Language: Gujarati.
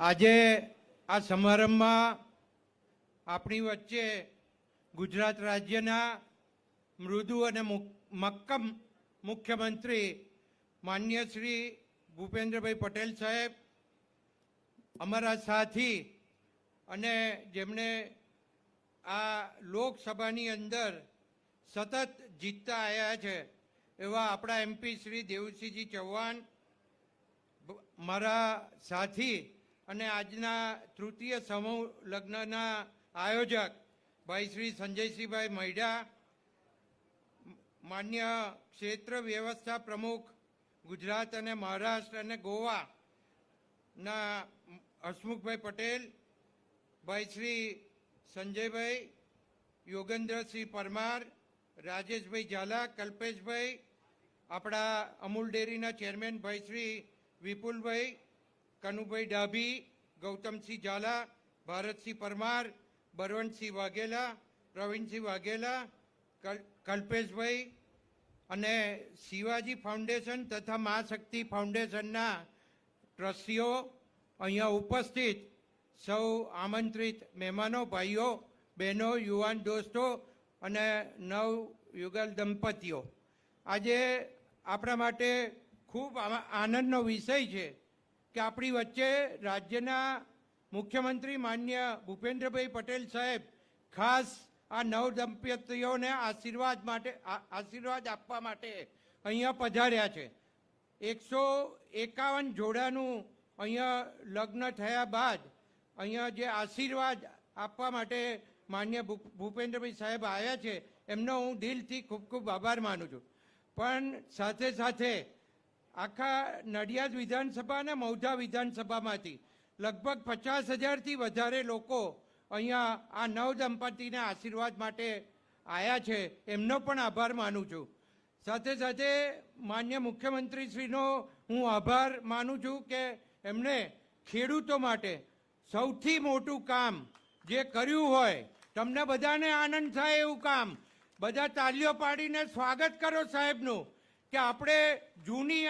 આજે આ સમારંભમાં આપણી વચ્ચે ગુજરાત રાજ્યના મૃદુ અને મુક- મક્કમ મુખ્યમંત્રી માન્ય શ્રી ભૂપેન્દ્રભાઈ પટેલ સાહેબ, અમારા સાથી અને જેમણે આ લોકસભાની અંદર સતત જીતતા આવ્યા છે, એવા આપણા એમપી શ્રી દેવસિંહજી ચૌહાણ મારા સાથી અને આજના તૃતીય સમૂહ લગ્નના આયોજક ભાઈ શ્રી સંજયસિંહભાઈ મૈડા, માન્ય ક્ષેત્ર વ્યવસ્થા પ્રમુખ ગુજરાત અને મહારાષ્ટ્ર અને ગોવાના હસમુખભાઈ પટેલ, ભાઈ શ્રી સંજયભાઈ, યોગેન્દ્રસિંહ પરમાર, રાજેશભાઈ ઝાલા, કલ્પેશભાઈ, આપણા અમૂલ ડેરીના ચેરમેન ભાઈ શ્રી વિપુલભાઈ કનુભાઈ ડાભી, ગૌતમસિંહ ઝાલા, ભારતસિંહ પરમાર, બરવંતસિંહ વાઘેલા, પ્રવીણસિંહ વાઘેલા, કલ- કલ્પેશભાઈ અને શિવાજી ફાઉન્ડેશન તથા મા શક્તિ ફાઉન્ડેશનના ટ્રસ્ટીઓ અહીંયા ઉપસ્થિત. સૌ આમંત્રિત મહેમાનો, ભાઈઓ, બહેનો, યુવાન દોસ્તો અને નવ યુગલ દંપતીઓ. આજે આપણા માટે ખૂબ આનંદનો વિષય છે. કે આપણી વચ્ચે રાજ્યના મુખ્યમંત્રી માન્ય ભૂપેન્દ્રભાઈ પટેલ સાહેબ ખાસ આ નવ દંપતીઓને આશીર્વાદ માટે આશીર્વાદ આપવા માટે અહીંયા પધાર્યા છે. એકસો એકાવન જોડાનું અહીંયા લગ્ન થયા બાદ અહીંયા જે આશીર્વાદ આપવા માટે માન્ય ભૂપેન્દ્રભાઈ સાહેબ આવ્યા છે, એમનો હું દિલથી ખૂબ ખૂબ આભાર માનું છું. પણ સાથે સાથે આખા નડિયાદ વિધાનસભા અને મૌધા વિધાનસભામાંથી લગભગ પચાસ હજારથી વધારે લોકો અહીંયા આ નવ દંપતીના આશીર્વાદ માટે આવ્યા છે. એમનો પણ આભાર માનું છું. સાથે સાથે માન્ય મુખ્યમંત્રીશ્રીનો હું આભાર માનું છું કે એમણે ખેડૂતો માટે સૌથી મોટું કામ જે કર્યું હોય, તમને બધાને આનંદ થાય એવું કામ. બધા તાલીઓ પાડીને સ્વાગત કરો સાહેબનું, કે આપણે જૂની